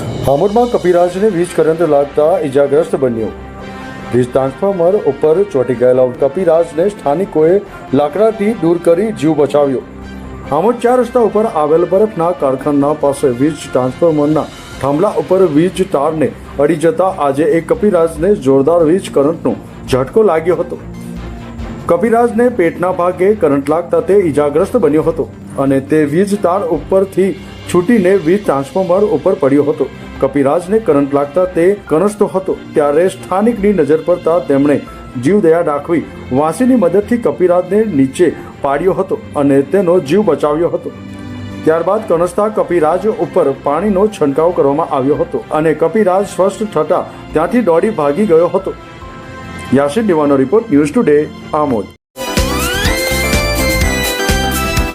આમોદમાં કપિરાજને વીજ કરંટ લાગતા ઇજાગ્રસ્ત બન્યો. વીજ ટ્રાન્સફોર્મર ઉપર ચોટી ગયેલા કપિરાજને સ્થાનિકોએ લાકડાથી દૂર કરી જીવ બચાવ્યો. આમોદ ચાર રસ્તા ઉપર આવેલ બરફના કારખાના પાસે વીજ ટ્રાન્સફોર્મરના થાંભલા ઉપર વીજ તારને અડી જતા આજે એક કપિરાજને જોરદાર વીજ કરંટનો ઝટકો લાગ્યો હતો. કપિરાજને પેટના ભાગે કરંટ લાગતા તે ઈજાગ્રસ્ત બન્યો હતો અને તે વીજ તાર ઉપરથી છૂટીને વીજ ટ્રાન્સફોર્મર ઉપર પડ્યો હતો. કપિરાજને કરંટ લાગતા તે કણસતો હતો. ત્યારે સ્થાનિકની નજર પડતા તેમણે જીવદયા દાખવી વાંસીની મદદથી કપિરાજને નીચે પાડ્યો હતો અને તેનો જીવ બચાવ્યો હતો. ત્યારબાદ કણસતા કપિરાજ ઉપર પાણીનો છંટકાવ કરવામાં આવ્યો હતો અને કપિરાજ સ્વસ્થ થતા ત્યાંથી દોડી ભાગી ગયો હતો. યાસીન દેવાનો રિપોર્ટ ન્યૂઝ ટુડે આમોદ.